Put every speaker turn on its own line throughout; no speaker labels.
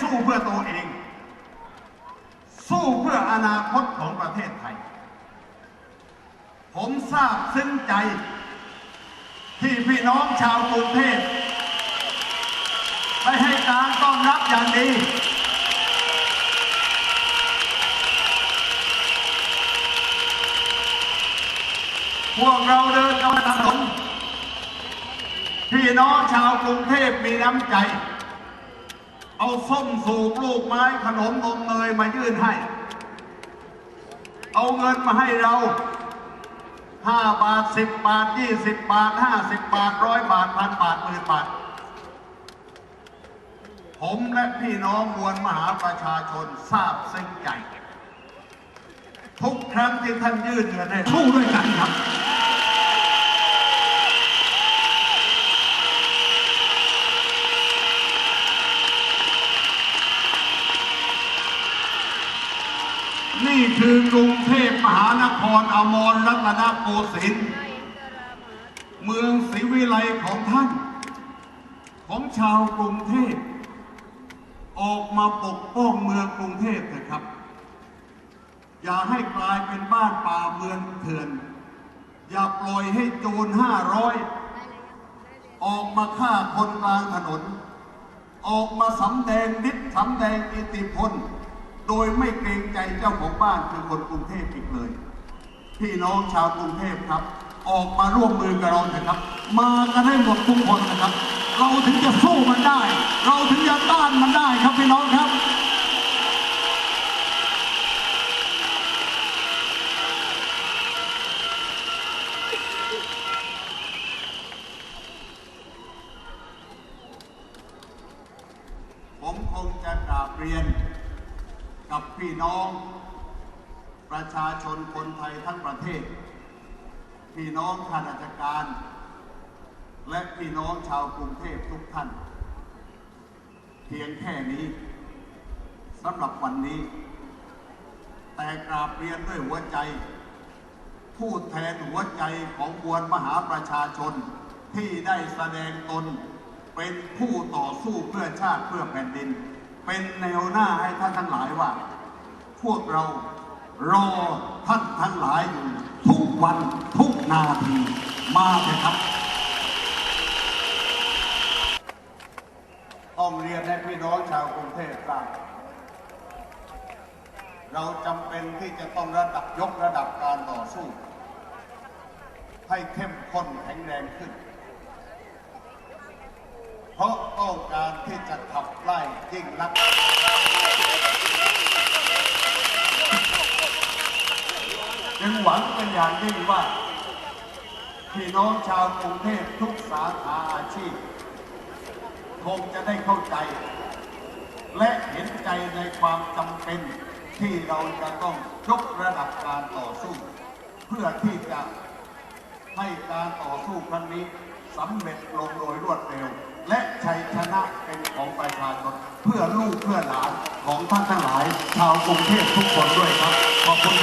สู้เพื่อตัวเอง สู้เพื่ออนาคตของประเทศไทย ผมทราบซึ้งใจ ที่พี่น้องชาวกรุงเทพได้ให้การต้อนรับอย่างดีพวกเราเดินกันมาถนนพี่น้องชาวกรุงเทพมีน้ำใจ เอาส้มสูบลูกไม้ขนมนมเนยมายื่นให้ เอาเงินมาให้เราห้าบาทสิบบาทยี่สิบบาทห้าสิบบาทร้อยบาทพันบาทหมื่นบาท ผมและพี่น้องมวลมหาประชาชนทราบซึ้งใจ ทุกครั้งที่ท่านยื่นเงินให้สู้ด้วยกันครับ นี่คือกรุงเทพมหานครอมรรัตนโกสินทร์เมืองศรีวิไลของท่าน ของชาวกรุงเทพออกมาปกป้องเมืองกรุงเทพเถอะครับ อย่าให้กลายเป็นบ้านป่าเมืองเถื่อน อย่าปล่อยให้โจรห้าร้อยออกมาฆ่าคนกลางถนน ออกมาสำแดงฤทธิ์สำแดงอิทธิพล โดยไม่เกรงใจเจ้าของบ้านคือคนกรุงเทพอีกเลย พี่น้องชาวกรุงเทพครับ ออกมาร่วมมือกับเราเถอะครับ มากันให้หมดทุกคนนะครับ เราถึงจะสู้มันได้ เราถึงจะต้านมันได้ครับพี่น้องครับผมคงจะกราบเรียน กับพี่น้อง ประชาชนคนไทยทั้งประเทศ พี่น้องข้าราชการ และพี่น้องชาวกรุงเทพทุกท่าน เพียงแค่นี้สำหรับวันนี้ แต่กราบเรียนด้วยหัวใจพูดแทนหัวใจของมวลมหาประชาชนที่ได้แสดงตนเป็นผู้ต่อสู้เพื่อชาติเพื่อแผ่นดิน เป็นแนวหน้าให้ท่านทั้งหลายว่า พวกเรารอท่านทั้งหลายอยู่ทุกวันทุกนาทีมาเถอะครับต้องเรียนให้พี่น้องชาวกรุงเทพทราบเราจำเป็นที่จะต้องระดับยกระดับการต่อสู้ ให้เข้มข้นแข็งแรงขึ้น เพราะต้องการที่จะขับไล่ยิ่งลักษณ์ จึงหวังเป็นอย่างยิ่งว่า พี่น้องชาวกรุงเทพทุกสาขาอาชีพ คงจะได้เข้าใจ และเห็นใจในความจำเป็นที่เราจะต้องยกระดับการต่อสู้ เพื่อที่จะให้การต่อสู้ครั้งนี้สำเร็จลงโดยรวดเร็ว และชัยชนะเป็นของประชาชนเพื่อลูกเพื่อหลานของท่านทั้งหลาย ชาวกรุงเทพทุกคนด้วยครับขอบคุณ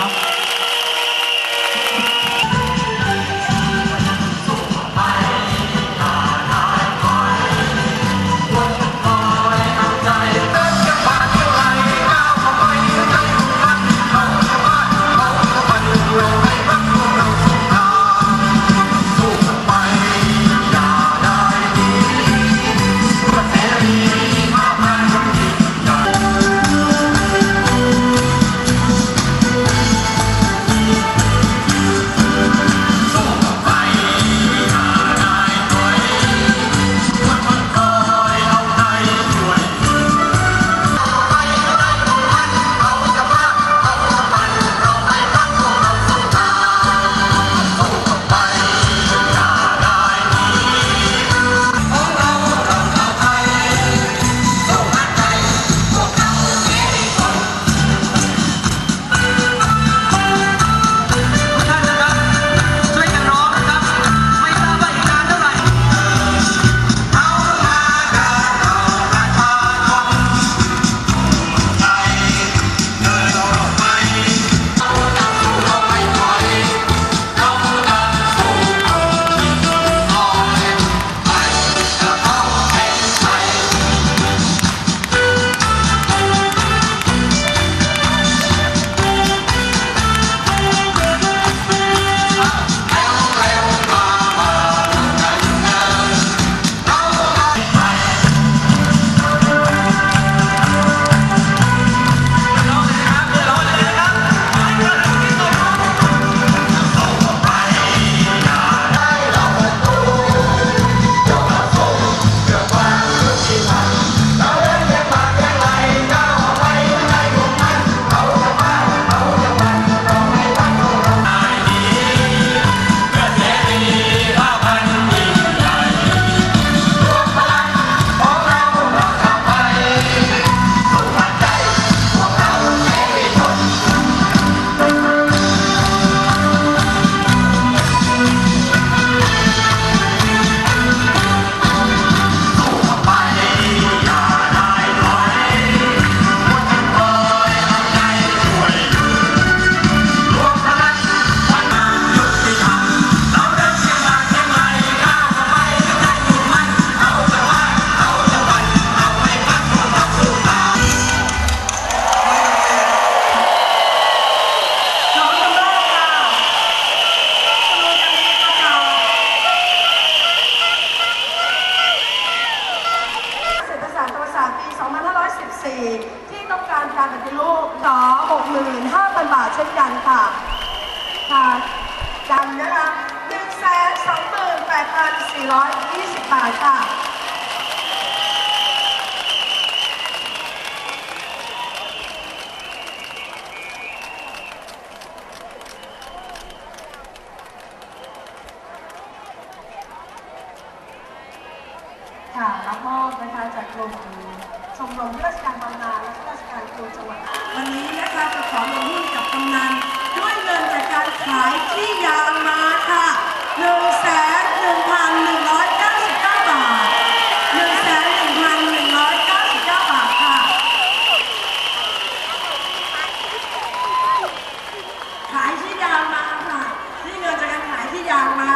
4ที่ต้องการการปฏิรูปต่อ65,000 บาทเช่นกันค่ะ ค่ะกันนะคะ128,420 บาทค่ะ ค่ะรับมอบนะคะจากกลุ่มชมรมข้าราชการบำนาญและข้าราชการครูจังหวัดวันนี้นะคะจะขอลงหุ้นกับกำนันด้วยเงินจากการขายที่ยางมาค่ะ1 1 1 1 9 9บาท1 1 1 9 9บาทค่ะ ขายที่ยางมาค่ะที่เงินจากการขายที่ยางมา